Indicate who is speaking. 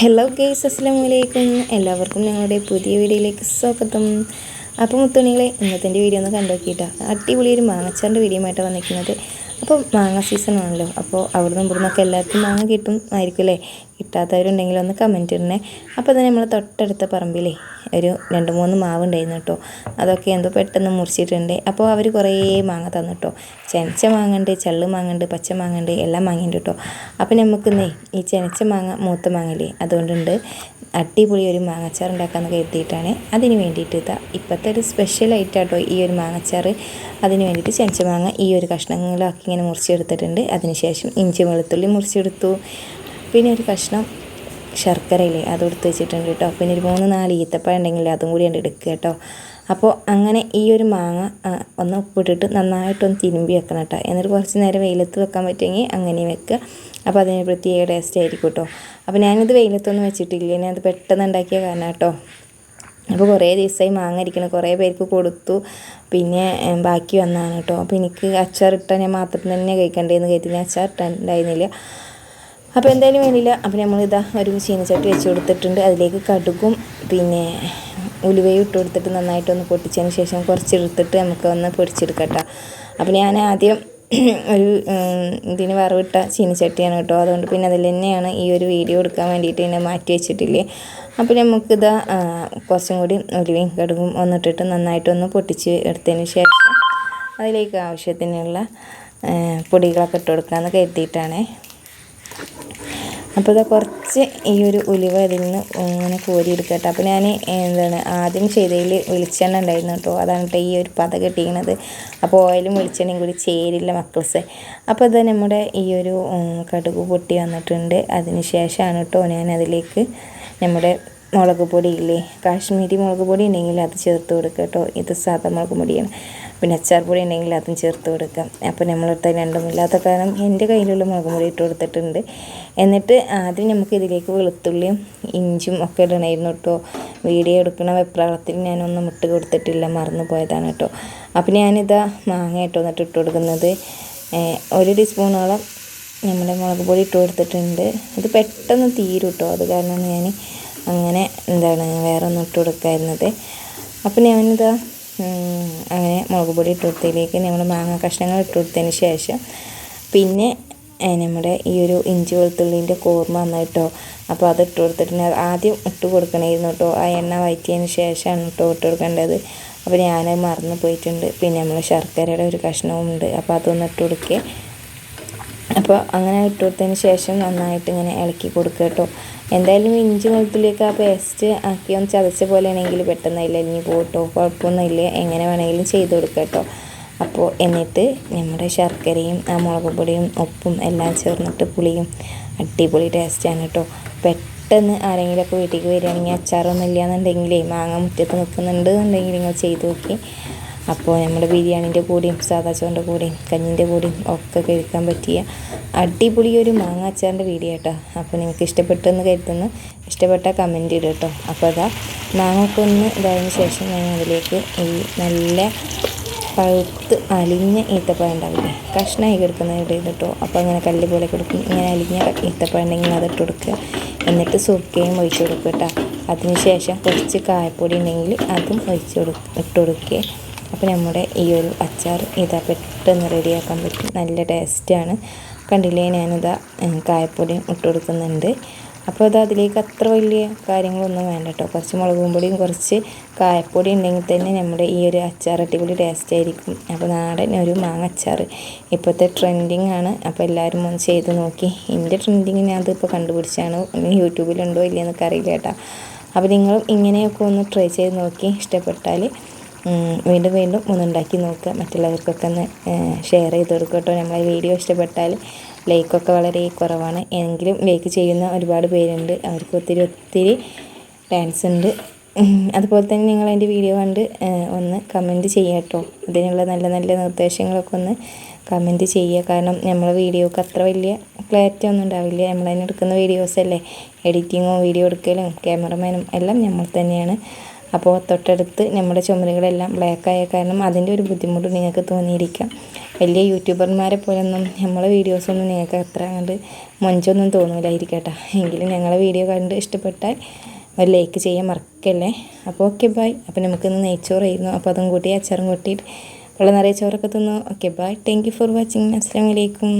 Speaker 1: Hello guys അസ്സാം വലൈക്കും എല്ലാവർക്കും ഞങ്ങളുടെ പുതിയ വീഡിയോയിലേക്ക് സ്വാഗതം. അപ്പോൾ മുത്തുണികളെ ഇന്നത്തെ വീഡിയോ ഒന്ന് കണ്ടു നോക്കിയിട്ടാണ് അടിപൊളി ഒരു മാങ്ങച്ചാറിന്റെ വീഡിയോ ആയിട്ടാണ് വന്നിരിക്കുന്നത്. അപ്പോൾ മാങ്ങ സീസണാണല്ലോ അപ്പോൾ അവിടുന്ന് ഇവിടുന്ന് ഇവിടുന്നൊക്കെ എല്ലാവർക്കും മാങ്ങ കിട്ടും ആയിരിക്കും അല്ലേ? കിട്ടാത്തവരുണ്ടെങ്കിൽ ഒന്ന് കമന്റ് ഇടണേ. അപ്പോൾ തന്നെ നമ്മൾ തൊട്ടടുത്ത പറമ്പിലേ ഒരു രണ്ട് മൂന്ന് മാവ് ഉണ്ടായിരുന്നു കേട്ടോ. അതൊക്കെ എന്തോ പെട്ടെന്ന് മുറിച്ചിട്ടുണ്ട്. അപ്പോൾ അവർ കുറേ മാങ്ങ തന്നു കേട്ടോ. ചെനച്ച മാങ്ങണ്ട് ചള്ള് മാങ്ങണ്ട് പച്ച മാങ്ങണ്ട് എല്ലാം മാങ്ങയുണ്ട് കേട്ടോ. അപ്പോൾ നമുക്കിന്നേ ഈ ചെനച്ച മാങ്ങ മൂത്ത മാങ്ങയില്ലേ അതുകൊണ്ടുണ്ട് അടിപൊളി ഒരു മാങ്ങച്ചാർ ഉണ്ടാക്കാമെന്ന് കരുതിയിട്ടാണ്. അതിന് വേണ്ടിയിട്ട് ഇതാ ഇപ്പോഴത്തെ ഒരു സ്പെഷ്യൽ ഐറ്റാട്ടോ ഈ ഒരു മാങ്ങച്ചാർ അതിന് വേണ്ടിയിട്ട് ചെനച്ച മാങ്ങ ഈ ഒരു കഷ്ണങ്ങളാക്കി ഇങ്ങനെ മുറിച്ചെടുത്തിട്ടുണ്ട്. അതിനുശേഷം ഇഞ്ചി വെളുത്തുള്ളി മുറിച്ചെടുത്തു. പിന്നെ ഒരു കഷ്ണം ശർക്കരയില്ലേ അത് എടുത്ത് വെച്ചിട്ടുണ്ട് കേട്ടോ. പിന്നെ ഒരു മൂന്ന് നാല് ഈത്തപ്പഴം ഉണ്ടെങ്കിൽ അതും കൂടി എടുക്കുക കേട്ടോ. അപ്പോൾ അങ്ങനെ ഈ ഒരു മാങ്ങ ഒന്ന് ഉപ്പിട്ടിട്ട് നന്നായിട്ടൊന്ന് തിരുമ്പി വെക്കണം കേട്ടോ. എന്നിട്ട് കുറച്ച് നേരം വെയിലത്ത് വെക്കാൻ പറ്റുമെങ്കിൽ അങ്ങനെ വെക്കുക അപ്പോൾ അതിന് പ്രത്യേക ടേസ്റ്റ് ആയിരിക്കും കേട്ടോ. അപ്പോൾ ഞാനിത് വെയിലത്തൊന്നും വെച്ചിട്ടില്ല. ഞാനത് പെട്ടെന്ന് ഉണ്ടാക്കിയ കാരണം കേട്ടോ. അപ്പോൾ കുറേ ദിവസമായി മാങ്ങ ഇരിക്കണം കുറേ പേർക്ക് കൊടുത്തു. പിന്നെ ബാക്കി വന്നതാണ് കേട്ടോ. അപ്പോൾ എനിക്ക് അച്ചാറിട്ടാൽ ഞാൻ മാത്രം തന്നെ കഴിക്കണ്ടേന്ന് കരുതി ഞാൻ അച്ചാർ ഇട്ടുണ്ടായിരുന്നില്ല. അപ്പോൾ എന്തായാലും വേണ്ടിയില്ല. അപ്പോൾ നമ്മളിതാ ഒരു ചീനച്ചട്ടി വെച്ച് കൊടുത്തിട്ടുണ്ട്. അതിലേക്ക് കടുകും പിന്നെ ഉലുവയും ഇട്ട് കൊടുത്തിട്ട് നന്നായിട്ടൊന്ന് പൊട്ടിച്ചതിന് ശേഷം കുറച്ചെടുത്തിട്ട് നമുക്ക് ഒന്ന് പൊടിച്ചെടുക്കട്ടോ അപ്പോൾ ഞാൻ ആദ്യം ഒരു ഇതിന് വറവിട്ട ചീനിച്ചട്ടിയാണ് കേട്ടോ. അതുകൊണ്ട് പിന്നെ അതിൽ തന്നെയാണ് ഈ ഒരു വീഡിയോ എടുക്കാൻ വേണ്ടിയിട്ട് എന്നെ മാറ്റി വെച്ചിട്ടില്ലേ. അപ്പോൾ നമുക്കിതാ കുറച്ചും കൂടി ഉലുവയും കടുകും ഒന്നിട്ടിട്ട് നന്നായിട്ടൊന്ന് പൊട്ടിച്ച് എടുത്തതിന് ശേഷം അതിലേക്ക് ആവശ്യത്തിനുള്ള പൊടികളൊക്കെ ഇട്ട് കൊടുക്കാമെന്ന് കരുതിയിട്ടാണേ. അപ്പോൾ ഇതാ കുറച്ച് ഈ ഒരു ഉലുവ ഇതിൽ നിന്ന് ഇങ്ങനെ കോരിയെടുക്കുക കേട്ടോ. അപ്പോൾ ഞാൻ എന്താണ് ആദ്യം ചെയ്തതിൽ വെളിച്ചെണ്ണ ഉണ്ടായിരുന്നു കേട്ടോ. അതാണ് കേട്ടോ ഈ ഒരു പത കെട്ടിക്കുന്നത് അപ്പോൾ ഓയിലും വെളിച്ചെണ്ണയും കൂടി ചേരില്ല മക്കൾസ്. അപ്പോൾ ഇത് നമ്മുടെ ഈ ഒരു കടുക് പൊട്ടി വന്നിട്ടുണ്ട്. അതിന് ശേഷമാണ് കേട്ടോ ഞാൻ അതിലേക്ക് നമ്മുടെ മുളക് പൊടി ഇല്ലേ കാശ്മീരി മുളക് പൊടി ഉണ്ടെങ്കിൽ അത് ചേർത്ത് കൊടുക്കുക കേട്ടോ. ഇത് സാധാ മുളക് പൊടിയാണ്. പിന്നെ അച്ചാർ പൊടി ഉണ്ടെങ്കിൽ അതും ചേർത്ത് കൊടുക്കാം. അപ്പോൾ നമ്മളടുത്ത് രണ്ടും ഇല്ലാത്ത കാരണം എന്റെ കയ്യിലുള്ള മുളക് പൊടി ഇട്ട് കൊടുത്തിട്ടുണ്ട്. എന്നിട്ട് ആദ്യം നമുക്ക് ഇതിലേക്ക് വെളുത്തുള്ളിയും ഇഞ്ചും ഒക്കെ ഇടണമായിരുന്നു കേട്ടോ. വീഡിയോ എടുക്കണ വെപ്രാളത്തിൽ ഞാനൊന്നും ഇട്ട് കൊടുത്തിട്ടില്ല. മറന്നു പോയതാണ് കേട്ടോ. അപ്പോൾ ഞാനിതാ മാങ്ങ കേട്ടോ എന്നിട്ട് ഇട്ട് കൊടുക്കുന്നത്. ഒരു ടീസ്പൂണോളം നമ്മുടെ മുളക് പൊടി ഇട്ട് കൊടുത്തിട്ടുണ്ട്. ഇത് പെട്ടെന്ന് തീരും കേട്ടോ. അത് കാരണമാണ് ഞാൻ അങ്ങനെ എന്താണ് വേറെ ഒന്നും ഇട്ട് കൊടുക്കാതിരുന്നത്. അപ്പോൾ ഞാനിതാ അങ്ങനെ മുളക് പൊടി ഇട്ട് കൊടുത്തതിലേക്ക് നമ്മൾ മാങ്ങ കഷ്ണങ്ങൾ ഇട്ട് കൊടുത്തതിന് ശേഷം പിന്നെ നമ്മുടെ ഈ ഒരു ഇഞ്ചി വെളുത്തുള്ളിന്റെ കോർമ വന്നിട്ടോ അപ്പോൾ അത് ഇട്ട് കൊടുത്തിട്ടുണ്ട് ആദ്യം ഇട്ട് കൊടുക്കണമായിരുന്നു കേട്ടോ. ആ എണ്ണ വയറ്റിയതിന് ശേഷമാണ് കേട്ടോ ഇട്ട് കൊടുക്കേണ്ടത്. അപ്പോൾ ഞാൻ മറന്നു പോയിട്ടുണ്ട്. പിന്നെ നമ്മൾ ശർക്കരയുടെ ഒരു കഷ്ണവും ഉണ്ട്. അപ്പോൾ അതൊന്ന് ഇട്ട് കൊടുക്കുക അപ്പോൾ അങ്ങനെ ഇട്ട് കൊടുത്തതിന് ശേഷം നന്നായിട്ട് ഇങ്ങനെ ഇളക്കി കൊടുക്കുക കേട്ടോ. എന്തായാലും ഇഞ്ചി വെളുത്തുള്ളിയൊക്കെ ആ പേസ്റ്റ് ആക്കി ഒന്ന് ചതച്ച പോലെ ആണെങ്കിൽ പെട്ടെന്ന് അതിൽ അലിഞ്ഞ് പോട്ടോ. കുഴപ്പമൊന്നുമില്ല. എങ്ങനെ വേണമെങ്കിലും ചെയ്ത് കൊടുക്കുക കേട്ടോ. അപ്പോൾ എന്നിട്ട് നമ്മുടെ ശർക്കരയും ആ മുളക് പൊടിയും ഉപ്പും എല്ലാം ചേർന്നിട്ട് പുളിയും അടിപൊളി ടേസ്റ്റാണ് കേട്ടോ. പെട്ടെന്ന് ആരെങ്കിലുമൊക്കെ വീട്ടിലേക്ക് വരികയാണെങ്കിൽ അച്ചാറൊന്നും ഇല്ലയെന്നുണ്ടെങ്കിലേ മാങ്ങ മുറ്റത്ത് നിൽക്കുന്നുണ്ട് എന്നുണ്ടെങ്കിൽ നിങ്ങൾ ചെയ്ത് നോക്കി. അപ്പോൾ നമ്മൾ ബിരിയാണീന്റെ കൂടെയും സാദാ ചോറിന്റെ കൂടെയും കഞ്ഞിന്റെ കൂടെയും ഒക്കെ കഴിക്കാൻ പറ്റിയ അടിപൊളി ഒരു മാങ്ങ അച്ചാറിന്റെ വീഡിയോ കേട്ടോ. അപ്പോൾ നിങ്ങൾക്ക് ഇഷ്ടപ്പെട്ടെന്ന് കരുതുന്നു. ഇഷ്ടപ്പെട്ട കമന്റ് ഇടുക കേട്ടോ. അപ്പോൾ അതാ മാങ്ങക്കൊന്ന് ഇതായതിനു ശേഷം ഞാൻ അതിലേക്ക് ഈ നല്ല പഴുത്ത് അലിഞ്ഞ ഈത്തപ്പഴം ഉണ്ടാവില്ലേ? കഷ്ണമായി കിടക്കുന്നത് ഇവിടെ കേട്ടോ അപ്പോൾ അങ്ങനെ കല്ല് പോലെ കൊടുക്കും. ഇങ്ങനെ അലിഞ്ഞ ഈത്തപ്പഴം ഉണ്ടെങ്കിൽ അതിട്ട് കൊടുക്കുക. എന്നിട്ട് സുർക്കയും ഒഴിച്ച് കൊടുക്കുക കേട്ടോ. അതിന് ശേഷം കുറച്ച് കായപ്പൊടി ഉണ്ടെങ്കിൽ അതും ഒഴിച്ച് കൊടുക്കുക ഇട്ട് കൊടുക്കുക. അപ്പോൾ നമ്മുടെ ഈ ഒരു അച്ചാർ ഇതാ പെട്ടെന്ന് റെഡിയാക്കാൻ പറ്റും. നല്ല ടേസ്റ്റാണ്. കണ്ടില്ലേ? ഞാനിതാ കായപ്പൊടിയും ഇട്ട് കൊടുക്കുന്നുണ്ട്. അപ്പോൾ അത് അതിലേക്ക് അത്ര വലിയ കാര്യങ്ങളൊന്നും വേണ്ട കേട്ടോ കുറച്ച് മുളകും പൊടിയും കുറച്ച് കായപ്പൊടി ഉണ്ടെങ്കിൽ തന്നെ നമ്മുടെ ഈ ഒരു അച്ചാർ അടിപൊളി ടേസ്റ്റ് ആയിരിക്കും. അപ്പോൾ നാടൻ ഒരു മാങ്ങ അച്ചാർ ഇപ്പോഴത്തെ ട്രെൻഡിങ് ആണ്. അപ്പോൾ എല്ലാവരും ഒന്ന് ചെയ്ത് നോക്കി. എന്റെ ട്രെൻഡിങ് ഞാൻ അതിപ്പോൾ കണ്ടുപിടിച്ചാണ്. യൂട്യൂബിലുണ്ടോ ഇല്ലയെന്നൊക്കെ അറിയില്ല കേട്ടോ. അപ്പോൾ നിങ്ങളും ഇങ്ങനെയൊക്കെ ഒന്ന് ട്രൈ ചെയ്ത് നോക്കി. ഇഷ്ടപ്പെട്ടാൽ വീണ്ടും വീണ്ടും ഒന്ന് ഉണ്ടാക്കി നോക്കുക. മറ്റുള്ളവർക്കൊക്കെ ഒന്ന് ഷെയർ ചെയ്ത് കൊടുക്കുക കേട്ടോ. നമ്മളെ വീഡിയോ ഇഷ്ടപ്പെട്ടാൽ ലൈക്കൊക്കെ വളരെ കുറവാണ്. എങ്കിലും ലൈക്ക് ചെയ്യുന്ന ഒരുപാട് പേരുണ്ട്. അവർക്ക് ഒത്തിരി ഒത്തിരി ഡാൻസ് ഉണ്ട്. അതുപോലെ തന്നെ നിങ്ങൾ എന്റെ വീഡിയോ കണ്ട് ഒന്ന് കമന്റ് ചെയ്യുക കേട്ടോ. അതിനുള്ള നല്ല നല്ല നിർദ്ദേശങ്ങളൊക്കെ ഒന്ന് കമന്റ് ചെയ്യുക. കാരണം നമ്മളെ വീഡിയോക്ക് അത്ര വലിയ ക്ലാരിറ്റി ഒന്നും ഉണ്ടാവില്ല. നമ്മൾ തന്നെ വീഡിയോസ് അല്ലേ? എഡിറ്റിങ്ങും വീഡിയോ എടുക്കലും ക്യാമറമാനും എല്ലാം നമ്മൾ തന്നെയാണ്. അപ്പോൾ തൊട്ടടുത്ത് നമ്മുടെ ചുമരുകളെല്ലാം ബ്ലാക്കായ കാരണം അതിന്റെ ഒരു ബുദ്ധിമുട്ട് നിങ്ങൾക്ക് തോന്നിയിരിക്കാം. വലിയ യൂട്യൂബർമാരെ പോലൊന്നും നമ്മളെ വീഡിയോസൊന്നും നിങ്ങൾക്ക് അത്ര കണ്ട് മൊഞ്ചൊന്നും തോന്നില്ലായിരിക്കട്ടെ എങ്കിലും ഞങ്ങളെ വീഡിയോ കണ്ട് ഇഷ്ടപ്പെട്ടാൽ ഒരു ലൈക്ക് ചെയ്യാൻ മറക്കല്ലേ? അപ്പോൾ ഓക്കെ ബൈ അപ്പോൾ നമുക്കിന്ന് നെയ്ച്ചോറായിരുന്നു അപ്പോൾ അതും കൂട്ടി അച്ചാറും കൂട്ടിയിട്ട് വെള്ളം നിറയെ ചോറൊക്കെ തിന്നു. Okay bye thank you for watching അസ്സാം വലൈക്കും